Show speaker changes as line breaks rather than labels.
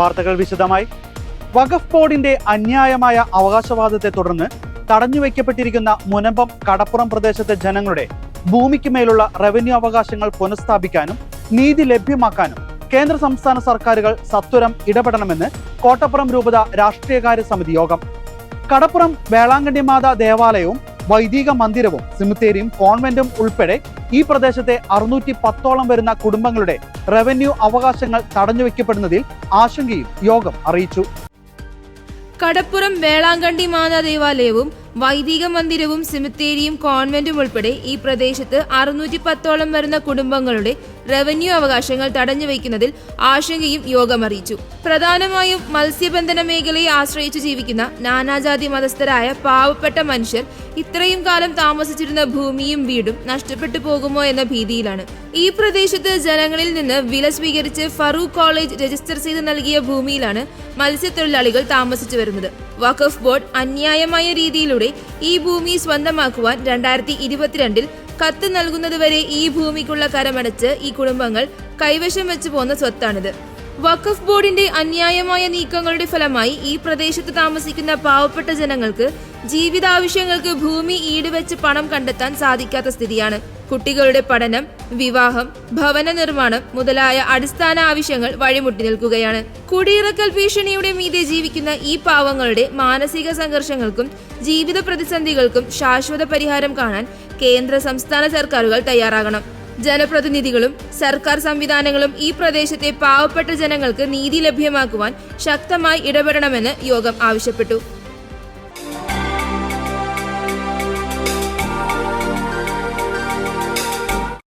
വാർത്തകൾ വിശദമായി. വഖഫ് ബോർഡിന്റെ അന്യായമായ അവകാശവാദത്തെ തുടർന്ന് തടഞ്ഞുവെക്കപ്പെട്ടിരിക്കുന്ന മുനമ്പം കടപ്പുറം പ്രദേശത്തെ ജനങ്ങളുടെ ഭൂമിക്ക് മേലുള്ള റവന്യൂ അവകാശങ്ങൾ പുനഃസ്ഥാപിക്കാനും നീതി ലഭ്യമാക്കാനും കേന്ദ്ര സംസ്ഥാന സർക്കാരുകൾ സത്വരം ഇടപെടണമെന്ന് കോട്ടപ്പുറം രൂപത രാഷ്ട്രീയകാര്യ സമിതി യോഗം. കടപ്പുറം വേളാങ്കണ്ണി മാതാ ദേവാലയവും വൈദിക മന്ദിരവും സിമിത്തേരിയും കോൺവെന്റും ഉൾപ്പെടെ ഈ പ്രദേശത്തെ അറുന്നൂറ്റി പത്തോളം വരുന്ന കുടുംബങ്ങളുടെ റവന്യൂ അവകാശങ്ങൾ തടഞ്ഞുവെക്കപ്പെടുന്നതിൽ ആശങ്കയും യോഗം അറിയിച്ചു.
കടപ്പുറം വേളാങ്കണ്ടി മാതാ ദേവാലയവും വൈദിക മന്ദിരവും സിമിത്തേരിയും കോൺവെന്റും ഉൾപ്പെടെ ഈ പ്രദേശത്ത് അറുന്നൂറ്റി പത്തോളം വരുന്ന കുടുംബങ്ങളുടെ റവന്യൂ അവകാശങ്ങൾ തടഞ്ഞു വയ്ക്കുന്നതിൽ ആശങ്കയും യോഗം അറിയിച്ചു. പ്രധാനമായും മത്സ്യബന്ധന മേഖലയെ ആശ്രയിച്ചു ജീവിക്കുന്ന നാനാജാതി മതസ്ഥരായ പാവപ്പെട്ട മനുഷ്യർ ഇത്രയും കാലം താമസിച്ചിരുന്ന ഭൂമിയും വീടും നഷ്ടപ്പെട്ടു പോകുമോ എന്ന ഭീതിയിലാണ്. ഈ പ്രദേശത്ത് ജനങ്ങളിൽ നിന്ന് വില സ്വീകരിച്ച് ഫറൂഖ് കോളേജ് രജിസ്റ്റർ ചെയ്ത് നൽകിയ ഭൂമിയിലാണ് മത്സ്യത്തൊഴിലാളികൾ താമസിച്ചു വരുന്നത്. വഖഫ് ബോർഡ് അന്യായമായ രീതിയിലൂടെ ഈ ഭൂമി സ്വന്തമാക്കുവാൻ രണ്ടായിരത്തി ഇരുപത്തിരണ്ടിൽ കത്ത് നൽകുന്നതുവരെ ഈ ഭൂമിക്കുള്ള കരമടച്ച് ഈ കുടുംബങ്ങൾ കൈവശം വെച്ചു പോന്ന സ്വത്താണിത്. വഖഫ് ബോർഡിന്റെ അന്യായമായ നീക്കങ്ങളുടെ ഫലമായി ഈ പ്രദേശത്ത് താമസിക്കുന്ന പാവപ്പെട്ട ജനങ്ങൾക്ക് ജീവിതാവശ്യങ്ങൾക്ക് ഭൂമി ഈടുവെച്ച് പണം കണ്ടെത്താൻ സാധിക്കാത്ത സ്ഥിതിയാണ്. കുട്ടികളുടെ പഠനം വിവാഹം ഭവന നിർമ്മാണം മുതലായ അടിസ്ഥാന ആവശ്യങ്ങൾ വഴിമുട്ടി നിൽക്കുകയാണ്. കുടിയിറക്കൽ ഭീഷണിയുടെ മീതെ ജീവിക്കുന്ന ഈ പാവങ്ങളുടെ മാനസിക സംഘർഷങ്ങൾക്കും ജീവിത പ്രതിസന്ധികൾക്കും ശാശ്വത പരിഹാരം കാണാൻ കേന്ദ്ര സംസ്ഥാന സർക്കാരുകൾ തയ്യാറാകണം. ജനപ്രതിനിധികളും സർക്കാർ സംവിധാനങ്ങളും ഈ പ്രദേശത്തെ പാവപ്പെട്ട ജനങ്ങൾക്ക് നീതി ലഭ്യമാക്കുവാൻ ശക്തമായി ഇടപെടണമെന്ന് യോഗം ആവശ്യപ്പെട്ടു